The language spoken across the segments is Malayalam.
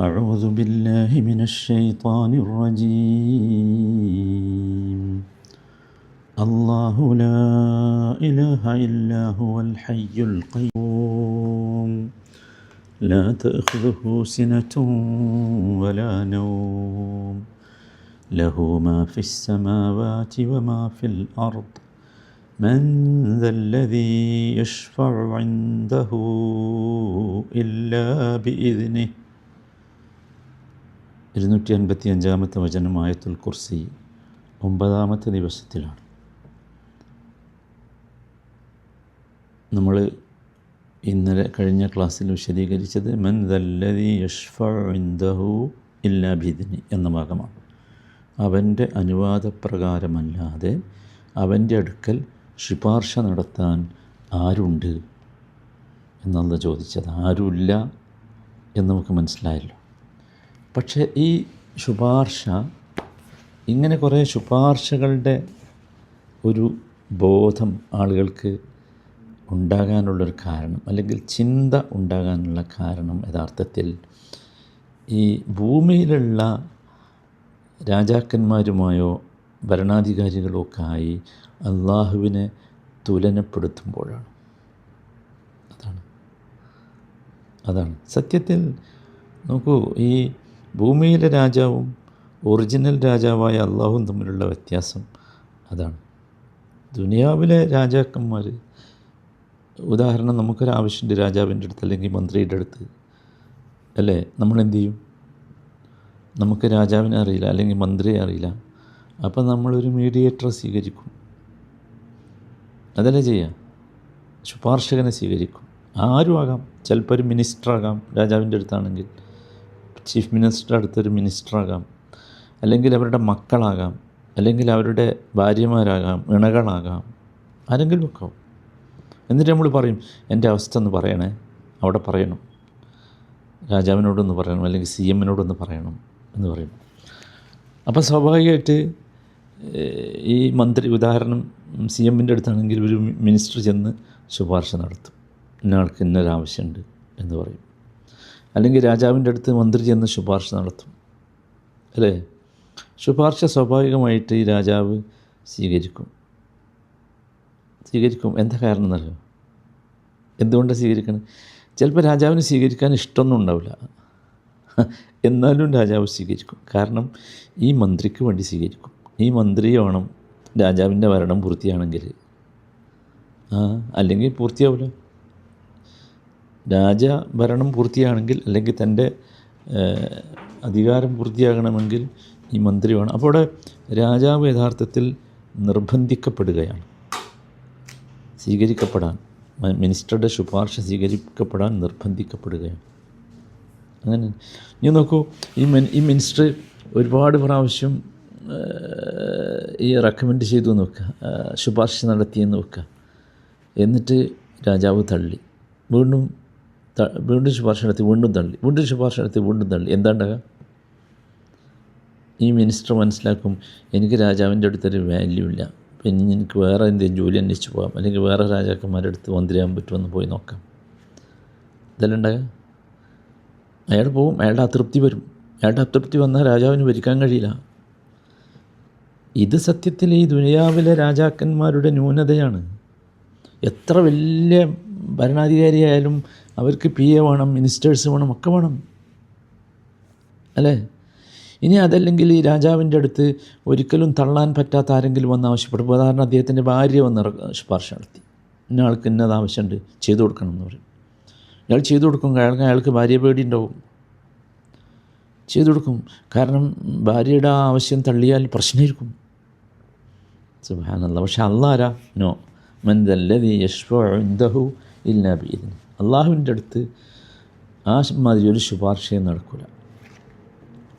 أعوذ بالله من الشيطان الرجيم. الله لا إله إلا هو الحي القيوم. لا تأخذه سنة ولا نوم. له ما في السماوات وما في الأرض. من ذا الذي يشفع عنده إلا بإذنه. ഇരുന്നൂറ്റി അൻപത്തി അഞ്ചാമത്തെ വചനം ആയത്തുൽ കുർസി ഒമ്പതാമത്തെ ദിവസത്തിലാണ്. നമ്മൾ ഇന്നലെ കഴിഞ്ഞ ക്ലാസ്സിൽ വിശദീകരിച്ചത് മൻ ദല്ലതി യഷ്ഫു ഇല്ലാ ഭീദിനി എന്ന ഭാഗമാണ്. അവന്റെ അനുവാദപ്രകാരമല്ലാതെ അവന്റെ അടുക്കൽ ശുപാർശ നടത്താൻ ആരുണ്ട്? എന്നുള്ള ചോദിച്ചത്. ആരുമില്ല എന്ന് നമുക്ക് മനസ്സിലായല്ലോ. പക്ഷേ ഈ ശുപാർശ ഇങ്ങനെ കുറേ ശുപാർശകളുടെ ഒരു ബോധം ആളുകൾക്ക് ഉണ്ടാകാനുള്ളൊരു കാരണം അല്ലെങ്കിൽ ചിന്ത ഉണ്ടാകാനുള്ള കാരണം യഥാർത്ഥത്തിൽ ഈ ഭൂമിയിലുള്ള രാജാക്കന്മാരുമായോ ഭരണാധികാരികളോ ആയി അള്ളാഹുവിനെ തുലനപ്പെടുത്തുമ്പോഴാണ്. അതാണ്. അതാണ്. സത്യത്തിൽ നോക്കൂ ഈ ഭൂമിയിലെ രാജാവും ഒറിജിനൽ രാജാവായ അള്ളാഹും തമ്മിലുള്ള വ്യത്യാസം അതാണ്. ദുനിയാവിലെ രാജാക്കന്മാർ ഉദാഹരണം നമുക്കൊരാവശ്യമുണ്ട് രാജാവിന്റെ അടുത്ത് അല്ലെങ്കിൽ മന്ത്രിയുടെ അടുത്ത്. അല്ലേ? നമ്മൾ എന്തു ചെയ്യും? നമുക്ക് രാജാവിനെ അറിയില്ല അല്ലെങ്കിൽ മന്ത്രിയെ അറിയില്ല. അപ്പം നമ്മളൊരു മീഡിയേറ്ററെ സ്വീകരിക്കും. അതല്ലേ ചെയ്യുക ശുപാർശകനെ സ്വീകരിക്കും. ആരും ആകാം ചിലപ്പോൾ ഒരു മിനിസ്റ്ററാകാം രാജാവിന്റെ അടുത്താണെങ്കിൽ. ചീഫ് മിനിസ്റ്റർ അടുത്തൊരു മിനിസ്റ്ററാകാം. അല്ലെങ്കിൽ അവരുടെ മക്കളാകാം. അല്ലെങ്കിൽ അവരുടെ ഭാര്യമാരാകാം. ഇണകളാകാം. ആരെങ്കിലും ഒക്കെ എന്നിട്ട് നമ്മൾ പറയും എന്റെ അവസ്ഥ ഒന്ന് പറയണേ. അവിടെ പറയണം. രാജാവിനോടൊന്ന് പറയണം. അല്ലെങ്കിൽ സി എമ്മിനോടൊന്ന് പറയണം. എന്ന് പറയും. അപ്പോൾ സ്വാഭാവികമായിട്ട് ഈ മന്ത്രി ഉദാഹരണം സി എമ്മിന്റെ അടുത്താണെങ്കിൽ ഒരു മിനിസ്റ്റർ ചെന്ന് ശുപാർശ നടത്തും. ഇന്നയാൾക്ക് ഇന്നൊരാവശ്യമുണ്ട് എന്ന് പറയും. അല്ലെങ്കിൽ രാജാവിന്റെ അടുത്ത് മന്ത്രി ചെന്ന് ശുപാർശ നടത്തും. അല്ലേ? ശുപാർശ സ്വാഭാവികമായിട്ട് ഈ രാജാവ് സ്വീകരിക്കും. സ്വീകരിക്കും. എന്താ കാരണം എന്നറിയോ? എന്തുകൊണ്ടാണ് സ്വീകരിക്കണം? ചിലപ്പോൾ രാജാവിന് സ്വീകരിക്കാൻ ഇഷ്ടമൊന്നും ഉണ്ടാവില്ല. എന്നാലും രാജാവ് സ്വീകരിക്കും. കാരണം ഈ മന്ത്രിക്ക് വേണ്ടി സ്വീകരിക്കും. ഈ മന്ത്രി വേണം രാജാവിന്റെ ഭരണം പൂർത്തിയാണെങ്കിൽ. ആ അല്ലെങ്കിൽ പൂർത്തിയാവില്ല. രാജഭരണം പൂർത്തിയാണെങ്കിൽ അല്ലെങ്കിൽ തന്റെ അധികാരം പൂർത്തിയാകണമെങ്കിൽ ഈ മന്ത്രി വേണം. അപ്പോൾ അവിടെ രാജാവ് യഥാർത്ഥത്തിൽ നിർബന്ധിക്കപ്പെടുകയാണ്. സ്വീകരിക്കപ്പെടാൻ മിനിസ്റ്ററുടെ ശുപാർശ സ്വീകരിക്കപ്പെടാൻ നിർബന്ധിക്കപ്പെടുകയാണ്. അങ്ങനെ. ഇനി നോക്കൂ ഈ ഈ മിനിസ്റ്റർ ഒരുപാട് പ്രാവശ്യം ഈ റെക്കമെൻഡ് ചെയ്തു നോക്കുക ശുപാർശ നടത്തിയെന്ന് വെക്കുക. എന്നിട്ട് രാജാവ് തള്ളി. വീണ്ടും വീണ്ടും ശുപാർശ നടത്തി വീണ്ടും തള്ളി. വീണ്ടും ശുപാർശ നടത്തി വീണ്ടും തള്ളി. എന്താണ്ടക? ഈ മിനിസ്റ്റർ മനസ്സിലാക്കും എനിക്ക് രാജാവിന്റെ അടുത്തൊരു വാല്യൂ ഇല്ല. പിന്നെ എനിക്ക് വേറെ എന്തെങ്കിലും ജോലി അന്വേഷിച്ച് പോകാം. അല്ലെങ്കിൽ വേറെ രാജാക്കന്മാരുടെ അടുത്ത് മന്ത്രിയാകാൻ പറ്റുമെന്ന് പോയി നോക്കാം. ഇതെല്ലാം ഉണ്ടാകാം അയാൾ പോവും. അയാളുടെ അതൃപ്തി വരും. അയാളുടെ അതൃപ്തി വന്നാൽ രാജാവിന് ഭരിക്കാൻ കഴിയില്ല. ഇത് സത്യത്തിൽ ഈ ദുനിയാവിലെ രാജാക്കന്മാരുടെ ന്യൂനതയാണ്. എത്ര വലിയ ഭരണാധികാരിയായാലും അവർക്ക് പി എ വേണം മിനിസ്റ്റേഴ്സ് വേണം ഒക്കെ വേണം. അല്ലേ? ഇനി അതല്ലെങ്കിൽ ഈ രാജാവിന്റെ അടുത്ത് ഒരിക്കലും തള്ളാൻ പറ്റാത്ത ആരെങ്കിലും വന്ന് ആവശ്യപ്പെടും. ഉദാഹരണം അദ്ദേഹത്തിന്റെ ഭാര്യ വന്ന് ശുപാർശ നടത്തി. ഇന്ന ആൾക്ക് ഇന്നത് ആവശ്യമുണ്ട് ചെയ്തു കൊടുക്കണം എന്ന് പറയും. അയാൾ ചെയ്തു കൊടുക്കും അയാൾക്ക് അയാൾക്ക് ഭാര്യ പേടി ഉണ്ടാവും ചെയ്തു കൊടുക്കും. കാരണം ഭാര്യയുടെ ആ ആവശ്യം തള്ളിയാൽ പ്രശ്നമായിരിക്കും. സുബാനല്ല പക്ഷെ അള്ളാരാ നോ. മന്ദല്ലതി യഷ്ഫു ഇല്ല ബീദിന് അള്ളാഹുവിന്റെ അടുത്ത് ആ മാതിരി ഒരു ശുപാർശയും നടക്കില്ല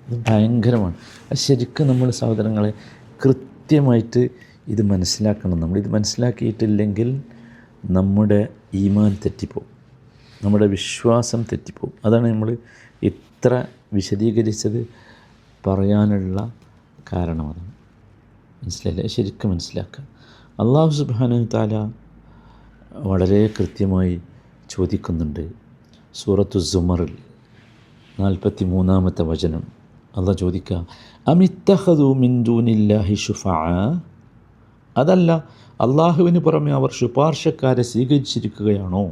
ഇത് ഭയങ്കരമാണ്. അത് ശരിക്കും നമ്മൾ സഹോദരങ്ങളെ കൃത്യമായിട്ട് ഇത് മനസ്സിലാക്കണം. നമ്മൾ ഇത് മനസ്സിലാക്കിയിട്ടില്ലെങ്കിൽ നമ്മുടെ ഈമാൻ തെറ്റിപ്പോവും. നമ്മുടെ വിശ്വാസം തെറ്റിപ്പോവും. അതാണ് നമ്മൾ ഇത്ര വിശദീകരിച്ചത് പറയാനുള്ള കാരണം അതാണ്. മനസ്സിലായില്ലേ? ശരിക്കും മനസ്സിലാക്കുക. അള്ളാഹു സുബാനു താല വളരെ കൃത്യമായി ചോദിക്കുന്നുണ്ട്. സൂറത്തു സുമറിൽ നാൽപ്പത്തി മൂന്നാമത്തെ വചനം. അല്ല ചോദിക്കുക അമിത്തഹദു മിന്ദൂനില്ലാഹി ഷുഫാ അതല്ല അള്ളാഹുവിന് പുറമെ അവർ ശുപാർശക്കാരെ സ്വീകരിച്ചിരിക്കുകയാണോ?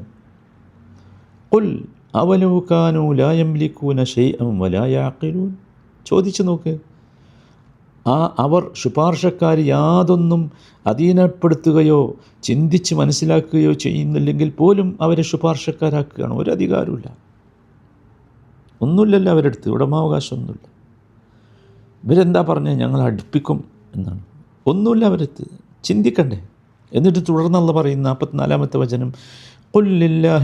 കുൽ അവലൗകാനു ലായംലിക്കൂന ഷെയ്അം വലായാക്കിലൂൻ ചോദിച്ചു നോക്ക്. ആ അവർ ശുപാർശക്കാർ യാതൊന്നും അധീനപ്പെടുത്തുകയോ ചിന്തിച്ച് മനസ്സിലാക്കുകയോ ചെയ്യുന്നില്ലെങ്കിൽ പോലും അവരെ ശുപാർശക്കാരാക്കുകയാണ് ഒരു അധികാരമില്ല ഒന്നുമില്ലല്ലോ അവരെടുത്ത് ഉടമാവകാശമൊന്നുമില്ല ഇവരെന്താ പറഞ്ഞത് ഞങ്ങൾ അടുപ്പിക്കും എന്നാണ് ഒന്നുമില്ല അവരെടുത്ത് ചിന്തിക്കണ്ടേ എന്നിട്ട് തുടർന്നുള്ള പറയുന്ന നാൽപ്പത്തിനാലാമത്തെ വചനം قل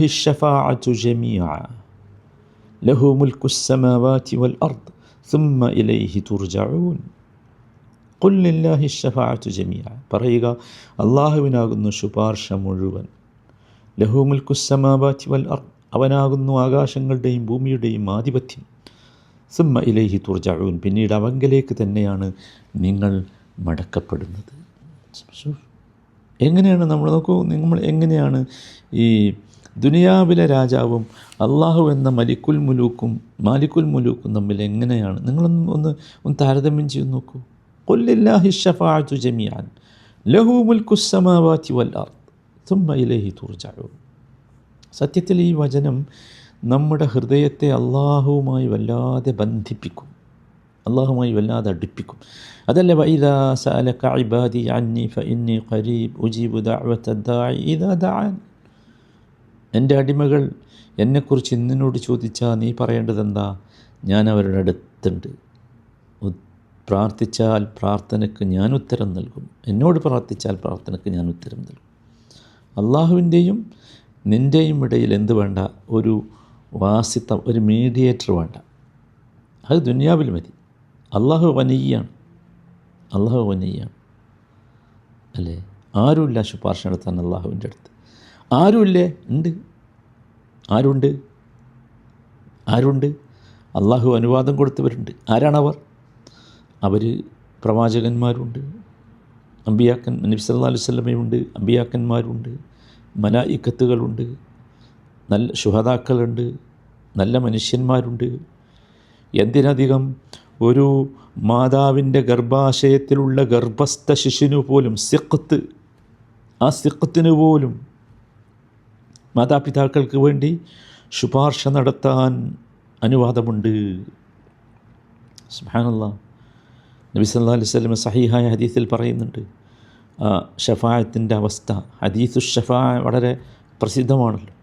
الشفاعة جميعا له ملك السماوات والأرض ثم إليه ترجعون കൊല്ലില്ലാഹി ഷഫാത്തു ജമിയ പറയുക അള്ളാഹുവിനാകുന്നു ശുപാർശ മുഴുവൻ. ലഹൂമുൽ കുസ്സമാബാറ്റി വൽ അവനാകുന്നു ആകാശങ്ങളുടെയും ഭൂമിയുടെയും ആധിപത്യം. സുമ്മ ഇലൈഹി തുർജാഴുവൻ പിന്നീട് അവങ്കലേക്ക് തന്നെയാണ് നിങ്ങൾ മടക്കപ്പെടുന്നത്. എങ്ങനെയാണ് നമ്മൾ നോക്കൂ നിങ്ങൾ എങ്ങനെയാണ് ഈ ദുനിയാവിലെ രാജാവും അള്ളാഹു എന്ന മലിക്കുൽ മുലൂക്കും മാലിക്കുൽ മുലൂക്കും തമ്മിൽ എങ്ങനെയാണ്? നിങ്ങളൊന്ന് ഒന്ന് ഒന്ന് താരതമ്യം ചെയ്ത് നോക്കൂ. കൊല്ലില്ലാഹി ഷഫാഅത്തു ജമിയാൻ ലഹു മുൽക്കുസമാവാത്തി വൽ അർദ് തുമ്മ ഇലൈഹി തുർജാഊൻ സത്യത്തിൽ ഈ വചനം നമ്മുടെ ഹൃദയത്തെ അള്ളാഹുവുമായി വല്ലാതെ ബന്ധിപ്പിക്കും. അള്ളാഹുമായി വല്ലാതെ അടുപ്പിക്കും. അതല്ല എന്റെ അടിമകൾ എന്നെക്കുറിച്ച് ഇന്നിനോട് ചോദിച്ചാൽ നീ പറയേണ്ടത് എന്താ ഞാൻ അവരുടെ അടുത്തുണ്ട്. പ്രാർത്ഥിച്ചാൽ പ്രാർത്ഥനയ്ക്ക് ഞാൻ ഉത്തരം നൽകും. എന്നോട് പ്രാർത്ഥിച്ചാൽ പ്രാർത്ഥനയ്ക്ക് ഞാൻ ഉത്തരം നൽകും. അള്ളാഹുവിന്റെയും നിന്റെയും ഇടയിൽ എന്ത് വേണ്ട? ഒരു വാസിത്തം ഒരു മീഡിയേറ്റർ വേണ്ട. അത് ദുനിയാവിൽ മതി. അള്ളാഹു വനയ്യാണ് അള്ളാഹു വനയ്യാണ് അല്ലേ? ആരുമില്ല ശുപാർശ നടത്താൻ അള്ളാഹുവിന്റെ അടുത്ത്. ആരുമില്ലേ? ഉണ്ട്. ആരുണ്ട്? ആരുണ്ട്? അള്ളാഹു അനുവാദം കൊടുത്തവരുണ്ട്. ആരാണവർ? അവർ പ്രവാചകന്മാരുണ്ട് അമ്പിയാക്കൻ നബി സല്ലാ അലൈഹി സ്വലമയുണ്ട് അമ്പിയാക്കന്മാരുണ്ട് മലായിക്കത്തുകളുണ്ട് നല്ല ശുഹതാക്കളുണ്ട് നല്ല മനുഷ്യന്മാരുണ്ട്. എന്തിനധികം ഒരു മാതാവിന്റെ ഗർഭാശയത്തിലുള്ള ഗർഭസ്ഥ ശിശുവിന് പോലും സിഖത്ത് ആ സിഖത്തിന് പോലും മാതാപിതാക്കൾക്ക് വേണ്ടി ശുപാർശ നടത്താൻ അനുവാദമുണ്ട്. സുഹാനല്ല നബി സല്ലാ അലൈഹി സ്വലമ സഹിഹായ ഹദീസിൽ പറയുന്നുണ്ട്. ഷഫായത്തിന്റെ അവസ്ഥ ഹദീസു ഷഫാ വളരെ പ്രസിദ്ധമാണല്ലോ.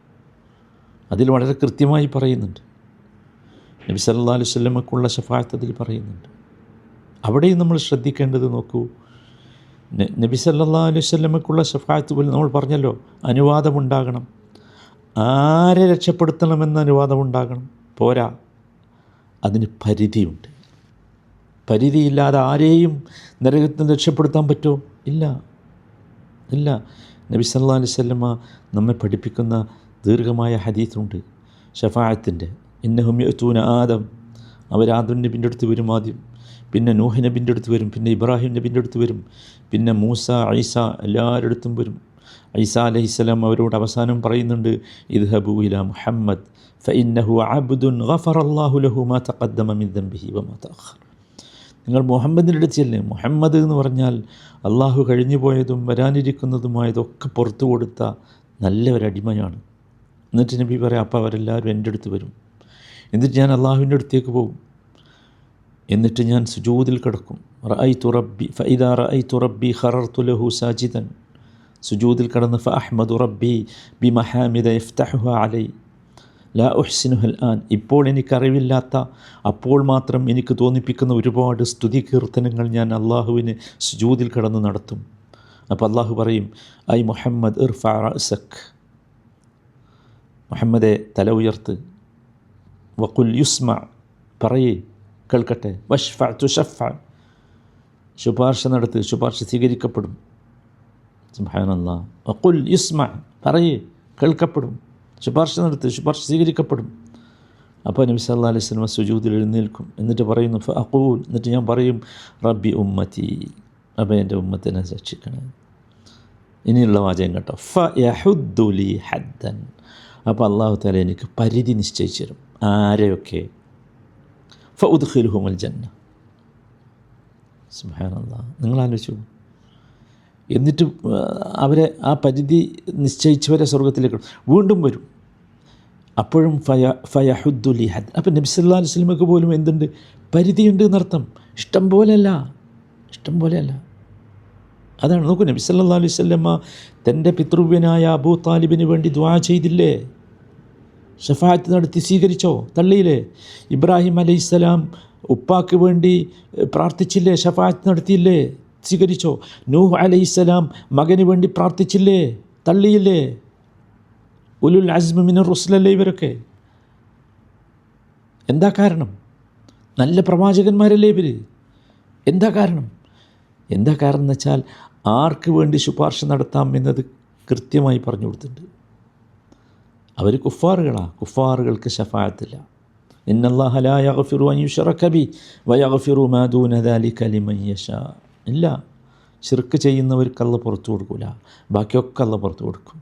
അതിൽ വളരെ കൃത്യമായി പറയുന്നുണ്ട്. നബി സല്ലാ അലൈഹി സ്വലമക്കുള്ള ഷഫായത്ത് അതിൽ പറയുന്നുണ്ട്. അവിടെയും നമ്മൾ ശ്രദ്ധിക്കേണ്ടത് നോക്കൂ. നബി സല്ലാ അലൈഹി സ്വലമക്കുള്ള ഷഫായത്ത് പോലും നമ്മൾ പറഞ്ഞല്ലോ അനുവാദമുണ്ടാകണം. ആരെ രക്ഷപ്പെടുത്തണമെന്ന അനുവാദമുണ്ടാകണം? പോരാ. അതിന് പരിധിയുണ്ട്. പരിധിയില്ലാതെ ആരെയും നരകത്തിൽ നിന്ന് രക്ഷപ്പെടുത്താൻ പറ്റുമോ ഇല്ല. ഇല്ല. നബി സല്ലാ അലൈഹി സ്വല്ല നമ്മെ പഠിപ്പിക്കുന്ന ദീർഘമായ ഹദീസുണ്ട്. ഷഫായത്തിന്റെ ഇന്നഹും യത്തൂന ആദം. അവർ ആദം നബിന്റെ അടുത്ത് വരും ആദ്യം. പിന്നെ നൂഹ് നബിന്റെ അടുത്ത് വരും. പിന്നെ ഇബ്രാഹിം നബിന്റെ അടുത്ത് വരും. പിന്നെ മൂസ ഐസ എല്ലാവരുടെ അടുത്തും വരും. ഐസ അലഹിസ്സലാം അവരോട് അവസാനം പറയുന്നുണ്ട് ഇദ്ഹബു ഇല മുഹമ്മദ് ഫഇന്നഹു അബ്ദുൻ ഗഫർ അള്ളാഹുലഹു മാ തഖദ്ദമ മിൻ ദംബിഹി വമാ തഅഖർ നിങ്ങൾ മുഹമ്മദിന്റെ അടുത്ത് ചെല്ലേ മുഹമ്മദ് എന്ന് പറഞ്ഞാൽ അള്ളാഹു കഴിഞ്ഞു പോയതും വരാനിരിക്കുന്നതുമായതൊക്കെ പുറത്തു കൊടുത്ത നല്ല ഒരടിമയാണ് എന്നിട്ട് നബി പറയാം അപ്പം അവരെല്ലാവരും എന്റെ അടുത്ത് വരും. എന്നിട്ട് ഞാൻ അള്ളാഹുവിന്റെ അടുത്തേക്ക് പോകും. എന്നിട്ട് ഞാൻ സുജൂതിൽ കിടക്കും. റഅൈ തുറബി ഫൈദ റഅൈ തുറബി ഹറർ ലഹു സാജിദൻ. സുജൂതിൽ കിടന്ന് ഫ അഹ്മദ് റബ്ബി ബി മഹാമിദ ഇഫ്തഹു അലൈ. ലാ ഉഹ്സിനുഹൽ ആൻ ഇപ്പോൾ എനിക്കറിവില്ലാത്ത അപ്പോൾ മാത്രം എനിക്ക് തോന്നിപ്പിക്കുന്ന ഒരുപാട് സ്തുതി കീർത്തനങ്ങൾ ഞാൻ അള്ളാഹുവിന് സുജൂതിൽ കടന്ന് നടത്തും. അപ്പോൾ അള്ളാഹു പറയും ഐ മുഹമ്മദ് ഇർഫാസക് മുഹമ്മദെ തല ഉയർത്ത്. വക്കുൽ യുസ്മ പറയേ കേൾക്കട്ടെ. വഷ്ഫ തുഷഫ ശുപാർശ നടത്ത് ശുപാർശ സ്വീകരിക്കപ്പെടും. സുബാനല്ല വക്കുൽ യുസ്മ പറയേ കേൾക്കപ്പെടും. ശുപാർശ നടത്തി ശുപാർശ സ്വീകരിക്കപ്പെടും. അപ്പോൾ നബി സല്ലാ അലൈഹി സ്വലമ സുജൂതിൽ എഴുന്നേൽക്കും. എന്നിട്ട് പറയുന്നു അക്കൂൽ എന്നിട്ട് ഞാൻ പറയും റബ്ബി ഉമ്മത്തി അപ്പോൾ എന്റെ ഉമ്മത്തിനെ രക്ഷിക്കണേ. ഇനിയുള്ള വാചകം കേട്ടോ. ഫ യഹുദ്ദുലി ഹദ്ദൻ. അപ്പോൾ അള്ളാഹു താല എനിക്ക് പരിധി നിശ്ചയിച്ചു തരും. ആരെയൊക്കെ? ഫ ഉദ്ഖിൽ ഹുമുൽ ജന്ന. സുബാനല്ല നിങ്ങൾ ആലോചിച്ചു എന്നിട്ട് അവരെ ആ പരിധി നിശ്ചയിച്ചവരെ സ്വർഗത്തിലേക്ക് വീണ്ടും വരും. അപ്പോഴും ഫയ ഫയഹുദ്ദുലി ഹദ്. അപ്പം നബി അലുസ്ലിമക്ക് പോലും എന്തുണ്ട്? പരിധിയുണ്ട് എന്നർത്ഥം. ഇഷ്ടം പോലെയല്ല. ഇഷ്ടം പോലെയല്ല. അതാണ്. നോക്കൂ നബി സല്ലാ അലൈഹി സ്വല്ലമ്മ തന്റെ പിതൃവ്യനായ അബൂ താലിബിന് വേണ്ടി ദ്വാ ചെയ്തില്ലേ? ഷഫായത്ത് നടത്തി സ്വീകരിച്ചോ? തള്ളിയില്ലേ? ഇബ്രാഹിം അലൈഹി അലൈഹിസ്സലാം ഉപ്പാക്ക് വേണ്ടി പ്രാർത്ഥിച്ചില്ലേ? ഷഫായത്ത് നടത്തിയില്ലേ? സ്വീകരിച്ചോ? നൂഹ് അലൈഹിസ്സലാം മകന് വേണ്ടി പ്രാർത്ഥിച്ചില്ലേ? തള്ളിയില്ലേ? ഉലുൽ അസ്മ മിനർ റുസ്ലല്ലേ ഇവരൊക്കെ? എന്താ കാരണം? നല്ല പ്രവാചകന്മാരല്ലേ ഇവർ എന്താ കാരണം? എന്താ കാരണം എന്ന് വെച്ചാൽ ആർക്ക് വേണ്ടി ശുപാർശ നടത്താം എന്നത് കൃത്യമായി പറഞ്ഞു കൊടുത്തിട്ടുണ്ട്. അവർ കുഫാറുകളാണ് കുഫാറുകൾക്ക് ഷഫായത്തില്ല ഇന്നല്ലാഹ ലാ യഗ്ഫിറു അൻ യുശ്റക ബി വയഗ്ഫിറു മാ ദൂന ദാലിക ലിമൻ യശാ. ഇല്ല. ശിർക്ക് ചെയ്യുന്നവർക്ക് അല്ല പുറത്തു കൊടുക്കില്ല ബാക്കിയൊക്കെ അല്ല പുറത്തു കൊടുക്കും.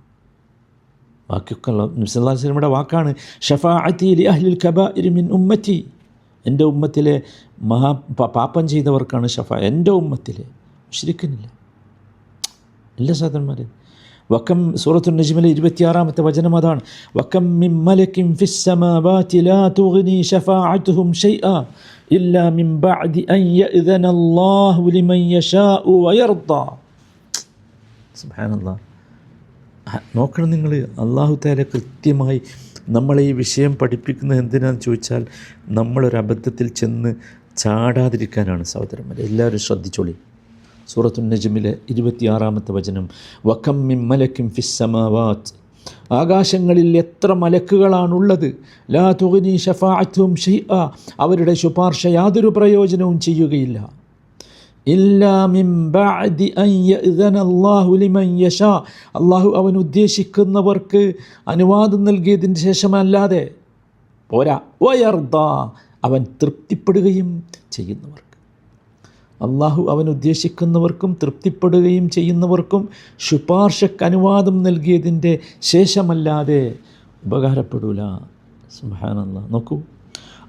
ബാക്കിയൊക്കെ അല്ല നബ്സല്ലാ സ്വലമിയുടെ വാക്കാണ്. ഷഫാഅത്തി അഹ്ലിൽ കബാഇരി മിൻ ഉമ്മത്തി. എന്റെ ഉമ്മത്തിലെ മഹാ പാപ്പം പാപം ചെയ്തവർക്കാണ് ഷഫ. എന്റെ ഉമ്മത്തിലെ ശരിക്കുന്നില്ല ഇല്ല സാധന്മാരെ വക്കം സൂറത്തു നജ്മിലെ ഇരുപത്തിയാറാമത്തെ വചനം അതാണ്. വക്കം മിൻ മലക്കിൻ ഫിസ്സമാ സമാവാതി ലാ തുഗ്നി ഷഫാഅതുഹും ഷൈഅ ഇല്ലാ മിൻ ബഅദി أن يأذن الله ലിമൻ യശാഉ വയർദാ. സുബ്ഹാനല്ലാഹ് الله നോക്കണം നിങ്ങൾ അള്ളാഹു താല കൃത്യമായി നമ്മളെ ഈ വിഷയം പഠിപ്പിക്കുന്നത് എന്തിനാന്ന് ചോദിച്ചാൽ നമ്മളൊരു അബദ്ധത്തിൽ ചെന്ന് ചാടാതിരിക്കാനാണ് സഹോദരന്മാർ എല്ലാവരും ശ്രദ്ധിച്ചോളി. സൂറത്തു നജ്മിലെ ഇരുപത്തിയാറാമത്തെ വചനം വക്കം മിം മലക്കിൻ ഫിസ്സമാവാത്ത് ആകാശങ്ങളിൽ എത്ര മലക്കുകളാണുള്ളത്. ലാ തുകനി ഷഫാഅത്തും ഷൈഅ അവരുടെ ശുപാർശ യാതൊരു പ്രയോജനവും ചെയ്യുകയില്ല. അള്ളാഹു അവൻ ഉദ്ദേശിക്കുന്നവർക്ക് അനുവാദം നൽകിയതിന് ശേഷമല്ലാതെ പോരാ. വയർദ. അവൻ തൃപ്തിപ്പെടുകയും ചെയ്യുന്നവർക്ക് അള്ളാഹു അവൻ ഉദ്ദേശിക്കുന്നവർക്കും തൃപ്തിപ്പെടുകയും ചെയ്യുന്നവർക്കും ശുപാർശക്ക് അനുവാദം നൽകിയതിന്റെ ശേഷമല്ലാതെ ഉപകാരപ്പെടൂല. സുഹാനല്ല നോക്കൂ.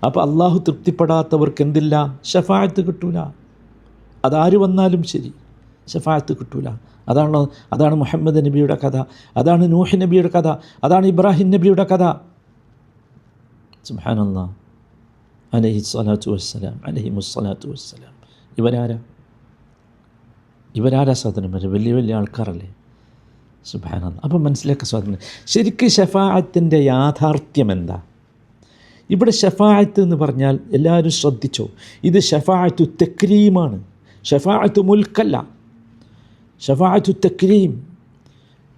അപ്പോൾ അള്ളാഹു തൃപ്തിപ്പെടാത്തവർക്ക് എന്തില്ല? ഷഫായത്ത് കിട്ടൂല. അതാര് വന്നാലും ശരി. ഷഫായത്ത് കിട്ടൂല. അതാണ്? അതാണ് മുഹമ്മദ് നബിയുടെ കഥ. അതാണ് നൂഹ് നബിയുടെ കഥ. അതാണ് ഇബ്രാഹിം നബിയുടെ കഥ. സുഹാനല്ല അലഹി സ്വലാത്തു വസ്സലാം. അലഹി മുസ്സലാത്തു വസ്സലാം. ഇവരാരാ? ഇവരാരാ സ്വാതന്ത്ര്യം വലിയ വലിയ ആൾക്കാരല്ലേ? സുഭാന അപ്പം മനസ്സിലാക്കുക സ്വാതന്ത്ര്യം. ശരിക്ക് ഷഫായത്തിന്റെ യാഥാർത്ഥ്യം എന്താ? ഇവിടെ ഷഫാഅത്ത് എന്ന് പറഞ്ഞാൽ എല്ലാവരും ശ്രദ്ധിച്ചോ? ഇത് ഷഫായത്തു തെക്രീമാണ്. ഷഫായത്തു മുൽക്കല്ല. ഷഫാഅത്തു തെക്രീം.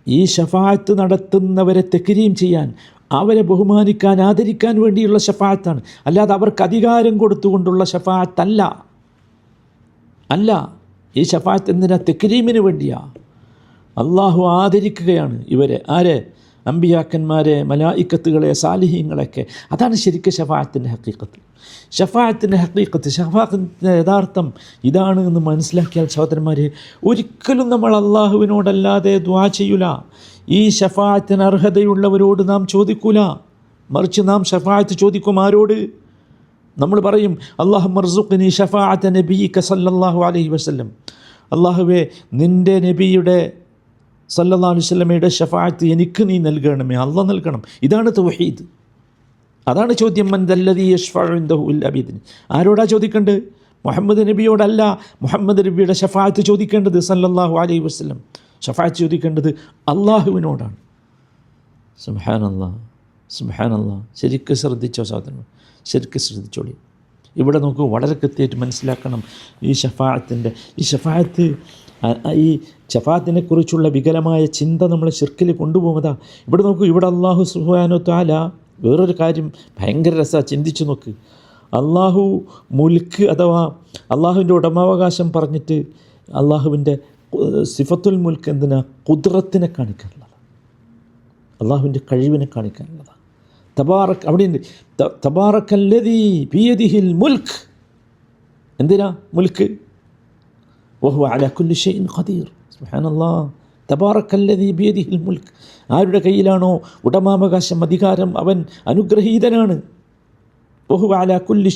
ഈ ഷഫാഅത്ത് നടത്തുന്നവരെ തെക്രീം ചെയ്യാൻ അവരെ ബഹുമാനിക്കാൻ ആദരിക്കാൻ വേണ്ടിയുള്ള ഷഫാഅത്താണ് അല്ലാതെ അവർക്ക് അധികാരം കൊടുത്തുകൊണ്ടുള്ള ഷഫായത്തല്ല അല്ല ഈ ഷഫായത്ത് എന്തിനാ തെക്രീമിന് വേണ്ടിയാ? അള്ളാഹു ആദരിക്കുകയാണ് ഇവരെ. ആരെ? അമ്പിയാക്കന്മാരെ മലായിക്കത്തുകളെ സാലിഹ്യങ്ങളെയൊക്കെ അതാണ് ശരിക്കും ഷഫായത്തിന്റെ ഹക്കീക്കത്ത് ഷഫായത്തിന്റെ ഹക്കീക്കത്ത് ഷഫാത്തിന്റെ യഥാർത്ഥം ഇതാണ് എന്ന് മനസ്സിലാക്കിയാൽ സഹോദരന്മാരെ ഒരിക്കലും നമ്മൾ അള്ളാഹുവിനോടല്ലാതെ ദ്വാ ചെയ്യൂല. ഈ ഷഫായത്തിന് അർഹതയുള്ളവരോട് നാം ചോദിക്കൂല. മറിച്ച് നാം ഷഫായത്ത് ചോദിക്കും ആരോട്? നമ്മൾ പറയും അള്ളാഹു മർസുഖിനി ഷഫാഅത്ത നബി സല്ലല്ലാഹു അലൈഹി വസ്ലം അള്ളാഹുവെ നിന്റെ നബിയുടെ സല്ലാ അലൈഹി വസല്ലമയുടെ ഷഫാഅത്ത് എനിക്ക് നീ നൽകണമേ അല്ല നൽകണം. ഇതാണ് തൗഹീദ്. അതാണ് ചോദ്യം മന്ദല്ലതി യഷ്ഫുൽ അബീദിന് ആരോടാ ചോദിക്കേണ്ടത്? മുഹമ്മദ് നബിയോടല്ല മുഹമ്മദ് നബിയുടെ ഷഫാഅത്ത് ചോദിക്കേണ്ടത് സല്ലല്ലാഹു അലൈഹി വസ്ലം ഷഫാഅത്ത് ചോദിക്കേണ്ടത് അള്ളാഹുവിനോടാണ് സുബ്ഹാനല്ലാ സുബ്ഹാനല്ലാ ശരിക്കും ശ്രദ്ധിച്ചോ സാധനം ശരിക്കും ശ്രദ്ധിച്ചോളി. ഇവിടെ നമുക്ക് വളരെ കൃത്യമായിട്ട് മനസ്സിലാക്കണം ഈ ഷഫായത്തിന്റെ ഈ ഷഫായത്ത് ഈ ഷഫാത്തിനെ കുറിച്ചുള്ള വികലമായ ചിന്ത നമ്മളെ ഷിർക്കിൽ കൊണ്ടുപോകുന്നതാ. ഇവിടെ നോക്കൂ ഇവിടെ അള്ളാഹു സുഹാനോ താല വേറൊരു കാര്യം ഭയങ്കര രസമാണ് ചിന്തിച്ചു നോക്ക്. അള്ളാഹു മുൽക്ക് അഥവാ അള്ളാഹുവിന്റെ ഉടമാവകാശം പറഞ്ഞിട്ട് അള്ളാഹുവിന്റെ സിഫത്തുൽ മുൽക്ക് എന്തിനാ? കുതിരത്തിനെ കാണിക്കാനുള്ളതാണ് അള്ളാഹുവിന്റെ കഴിവിനെ കാണിക്കാനുള്ളതാണ് തബാറക് അവിടെയുണ്ട് തബാറക്കല്ലതി പിയതിഹിൽ മുൽക്ക്. എന്തിനാ മുൽക്ക്? വഹു അല ഖദീർ. സുഹാനല്ലാ തബാറക്കല്ലതി ബിയദിഹിൽ മുൽക്ക്. ആരുടെ കയ്യിലാണോ ഉടമാവകാശം അധികാരം? അവൻ അനുഗ്രഹീതനാണ്. വഹു അല കുല്ലി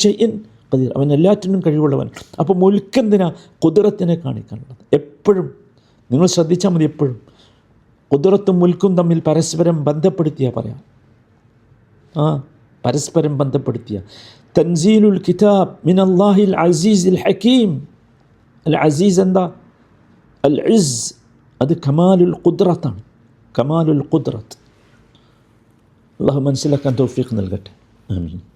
അവൻ എല്ലാറ്റിനും കഴിവുള്ളവൻ. അപ്പോൾ മുൽക്കെന്തിനാ കുതിരത്തിനെ കാണിക്കാനുള്ളത്. എപ്പോഴും. നിങ്ങൾ ശ്രദ്ധിച്ചാൽ മതി എപ്പോഴും. കുതിരത്തും മുൽക്കും തമ്മിൽ പരസ്പരം ബന്ധപ്പെടുത്തിയാൽ പറയാം. ആ പരസ്പരം ബന്ധപ്പെടുത്തിയ. തൻസീലുൽ കിതാബ് മിൻ അള്ളാഹിൽ അസീസ് ഹക്കീം. അൽ അസീസ് എന്താ? അൽ ഇസ്. അത് കമാലുൽ കുദ്രത്താണ് കമാലുൽ കുദ്രത്ത് അള്ളാഹു മനസ്സിലാക്കാൻ തൗഫീഖ് നൽകട്ടെ. ആമീൻ.